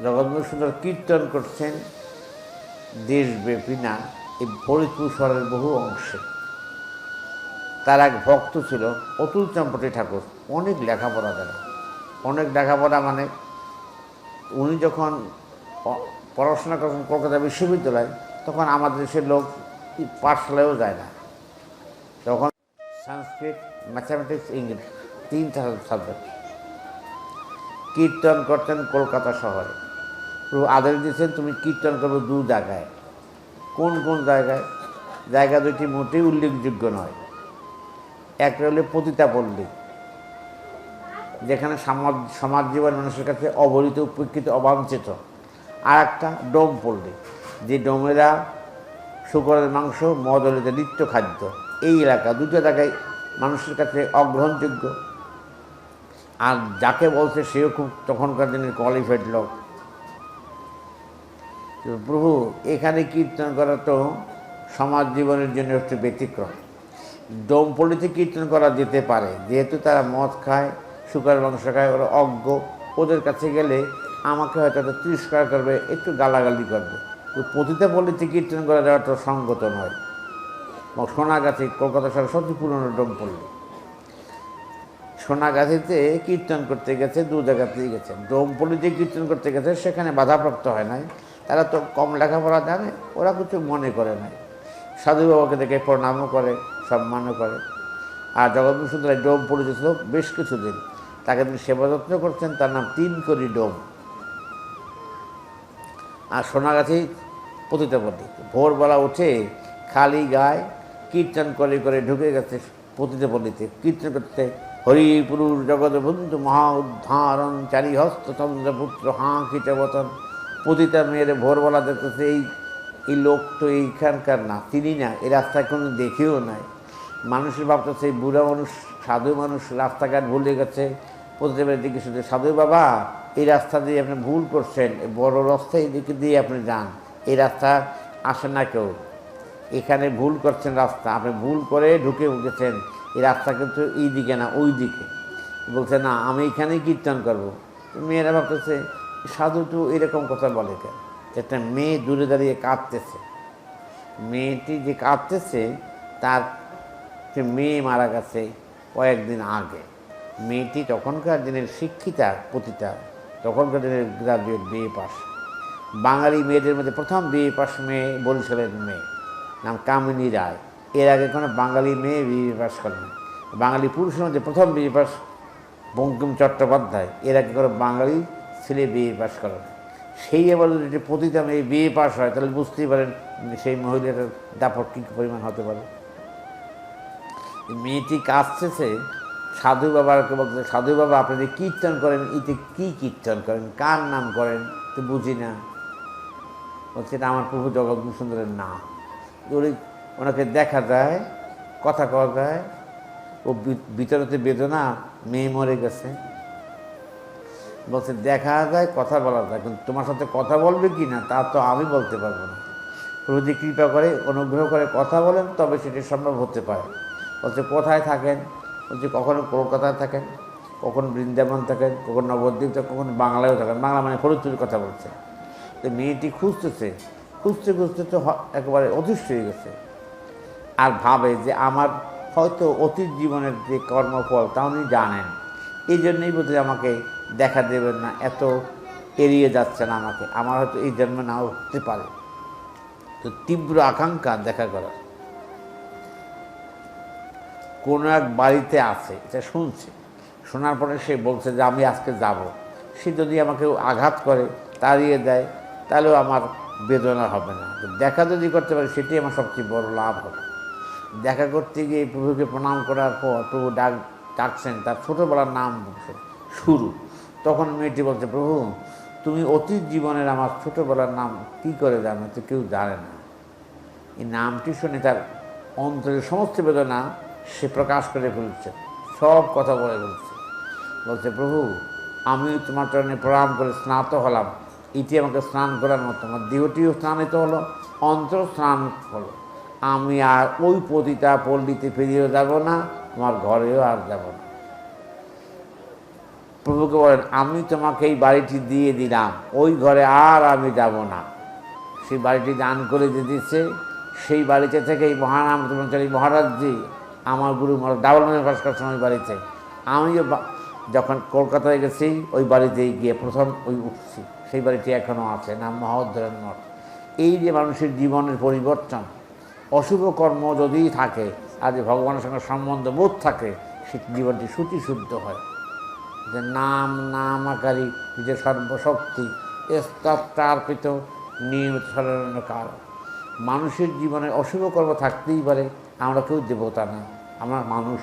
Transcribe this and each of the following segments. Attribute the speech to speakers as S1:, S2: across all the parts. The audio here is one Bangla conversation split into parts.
S1: জগন্নাথ সুন্দর কীর্তন করছেন দেশব্যাপী না, এই ফরিদপুর শহরের বহু অংশে। তার এক ভক্ত ছিল অতুল চম্পটি ঠাকুর, অনেক লেখাপড়া জানে অনেক লেখাপড়া মানে উনি যখন পড়াশোনা করেন কলকাতা বিশ্ববিদ্যালয়, তখন আমাদের দেশের লোক পাঠশালায়ও যায় না। তখন সংস্কৃত, ম্যাথামেটিক্স, ইংলিশ, তিন সাবজেক্ট। কীর্তন করতেন কলকাতা শহরে। প্রভু আদেশ দিয়েছেন, তুমি কীর্তন করবে দু জায়গায়। কোন কোন জায়গায়? জায়গা দুটি মোটেই উল্লেখযোগ্য নয়। একটা হলে পতিতা পল্লী, যেখানে সমাজ সমাজ জীবন মানুষের কাছে অবহিত, উপেক্ষিত, অবাঞ্ছিত। আর একটা ডোম পল্লী, যে ডোমেরা শুকরের মাংস মদলিতে নিত্য খাদ্য। এই এলাকা দুটো জায়গায় মানুষের কাছে অগ্রহণযোগ্য। আর যাকে বলছে সেও খুব তখনকার দিনের কোয়ালিফাইড লোক। তো প্রভু, এখানে কীর্তন করা তো সমাজ জীবনের জন্য একটু ব্যতিক্রম। ডোমপল্লিতে কীর্তন করা যেতে পারে। যেহেতু তারা মদ খায়, শুকার মাংস খায়, ওরা অজ্ঞ, ওদের কাছে গেলে আমাকে হয়তো একটা তিরস্কার করবে, একটু গালাগালি করবে। তো পতিতা পল্লীতে কীর্তন করা যাওয়া তো সঙ্গত নয়। সোনাগাছি কলকাতা শহরের সবচেয়ে পুরনো ডোমপল্লী সোনাগাছিতে কীর্তন করতে গেছে, দু জায়গাতেই গেছে। ডোমপল্লিতে কীর্তন করতে গেছে, সেখানে বাধাপ্রাপ্ত হয় নাই। তারা তো কম লেখাপড়া জানে, ওরা কিছু মনে করে নাই সাধু বাবাকে দেখে প্রণামও করে, সম্মানও করে। আর জগন্নাথ সুন্দর ডোম পড়েছে বেশ কিছুদিন। তাকে তিনি সেবা যত্ন করছেন, তার নাম তিন করি ডোম। আর সোনাগাছি পতিত পতি ভোরবেলা উঠে খালি গায়ে কীর্তন করে করে ঢুকে গেছে পতিত পল্লীতে কীর্তন করতে হরি পুরুষ জগৎ বন্ধু মহা উদ্ধারণ চারি হস্ত চন্দ্রপুত্র হাঁ কীটবতন পতিতা মেয়ের ভোরবেলা দেখতেছে, এই এই লোক তো এইখানকার না, তিনি না, এই রাস্তায় কোনো দেখেও নাই। মানুষের ভাবতেছে এই বুড়া মানুষ, সাধু মানুষ রাস্তাঘাট ভুলে গেছে। প্রতিদেবের দিকে শুধু, সাধু বাবা, এই রাস্তা দিয়ে আপনি ভুল করছেন বড় রাস্তা এদিকে দিয়ে আপনি যান, এই রাস্তা আসে না কেউ। এখানে ভুল করছেন রাস্তা, আপনি ভুল করে ঢুকে উঠেছেন, এই রাস্তা কিন্তু এই দিকে না ওই দিকে বলছে, না, আমি এখানেই কীর্তন করব। মেয়েরা ভাবতেছে সাধু তো এরকম কথা বলে কেন? একটা মেয়ে দূরে দাঁড়িয়ে কাঁদতেছে। মেয়েটি যে কাঁদতেছে, তার সে মেয়ে মারা গেছে কয়েকদিন আগে। মেয়েটি তখনকার দিনের শিক্ষিতা পতিতা, তখনকার দিনের গ্রাজুয়েট বিএ পাস বাঙালি মেয়েদের মধ্যে প্রথম বিএ পাস মেয়ে বরিশালের মেয়ে, নাম কামিনী রায়। এর আগে কোনো বাঙালি মেয়ে বিএ পাস করেনি। বাঙালি পুরুষের মধ্যে প্রথম বিএ পাস বঙ্কিম চট্টোপাধ্যায়। এর আগে কোনো বাঙালি ছেলে বিএ পাশ করে সেই এবার যদি পতিতা এই বিএ পাশ হয়, তাহলে বুঝতেই পারেন সেই মহিলাটার দাপট কী পরিমাণ হতে পারে। মেয়েটি কাঁদতেছে, সাধু বাবাকে বলতে সাধু বাবা, আপনি যে কীর্তন করেন, এতে কী কীর্তন করেন? কার নাম করেন? তো বুঝি না। বলছে, এটা আমার প্রভু জগৎ সুন্দরের নাম। ওই ওনাকে দেখা যায়, কথা কওয়া যায়, ও বি- ভিতরেতে বেদনা, মেয়ে মরে গেছে। বলছে, দেখা যায়, কথা বলা যায়, কিন্তু তোমার সাথে কথা বলবে কি না, তা তো আমি বলতে পারব না। প্রভু যদি কৃপা করে, অনুগ্রহ করে কথা বলেন, তবে সেটি সম্ভব হতে পারে। বলছে, কোথায় থাকেন? বলছে, কখনো কলকাতায় থাকেন? কখন বৃন্দাবন থাকেন? কখন নবদ্বীপ থাকেন? কখনো বাংলায়ও থাকেন? বাংলা মানে ফরিদপুরের কথা বলছে। তো মেয়েটি খুঁজতেছে, খুঁজতে খুঁজতে তো একেবারে অতিষ্ঠ হয়ে গেছে। আর ভাবে যে আমার হয়তো অতীত জীবনের যে কর্মফল, তা উনি জানেন। এই জন্যই বোধহয় আমাকে দেখা দেবেন না, এত এড়িয়ে যাচ্ছেন আমাকে। আমার হয়তো এই জন্মে নাও হতে পারে। তো তীব্র আকাঙ্ক্ষা দেখা করার। কোনো এক বাড়িতে আছে, এটা শুনছে। শোনার পরে সে বলছে যে, আমি আজকে যাব। সে যদি আমাকে আঘাত করে, তাড়িয়ে দেয়, তাহলেও আমার বেদনা হবে না। দেখা যদি করতে পারে সেটি আমার সবচেয়ে বড় লাভ হবে। দেখা করতে গিয়ে প্রভুকে প্রণাম করার পর প্রভু ডাক, ডাকছেন, তার ছোটোবেলার নাম বলছে শুরু। তখন মেয়েটি বলছে, প্রভু, তুমি অতীত জীবনের আমার ছোটোবেলার নাম কী করে জানো? তো কেউ জানে না। এই নামটি শুনে তার অন্তরের সমস্ত বেদনা সে প্রকাশ করে ফেলছে, সব কথা বলে ফেলছে। বলছে, প্রভু আমি তোমার চরণে প্রণাম করে স্নাত হলাম। এটি আমাকে স্নান করার মতো আমার দেহটিও স্নানিত হলো অন্তর স্নান হলো। আমি আর ওই পতিতা পল্লীতে ফিরিয়েও যাব না, তোমার ঘরেও আর যাব না। প্রভুকে বলেন, আমি তোমাকে এই বাড়িটি দিয়ে দিলাম। ওই ঘরে আর আমি যাব না। সেই বাড়িটি দান করে দিয়ে দিচ্ছে সেই বাড়িতে থেকে এই মহানাম এই মহারাজজি আমার গুরু মহারাজ ডাবল মানে করছেন ওই বাড়িতে। আমিও যখন কলকাতায় গেছি, ওই বাড়িতেই গিয়ে প্রথম ওই উঠছি। সেই বাড়িটি এখনও আছে, নাম মহোদ্ধরের মঠ। এই যে মানুষের জীবনের পরিবর্তন, অশুভ কর্ম যদি থাকে, আর যে ভগবানের সঙ্গে সম্বন্ধ বোধ থাকে, সে জীবনটি শুচিশুদ্ধ হয়। যে নাম নাম আকারী যে সর্বশক্তি স্তপ্তার্পিত নিয়মিত স্মরণ কারণ মানুষের জীবনে অশুভ কর্ম থাকতেই পারে, আমরা কেউ দেবতা না আমরা মানুষ।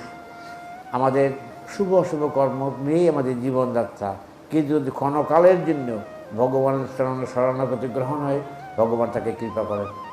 S1: আমাদের শুভ অশুভ কর্ম নিয়েই আমাদের জীবনযাত্রা। কিন্তু যদি ক্ষণকালের জন্য ভগবানের শরণ শরণাগতি গ্রহণ হয়, ভগবান তাকে কৃপা করেন।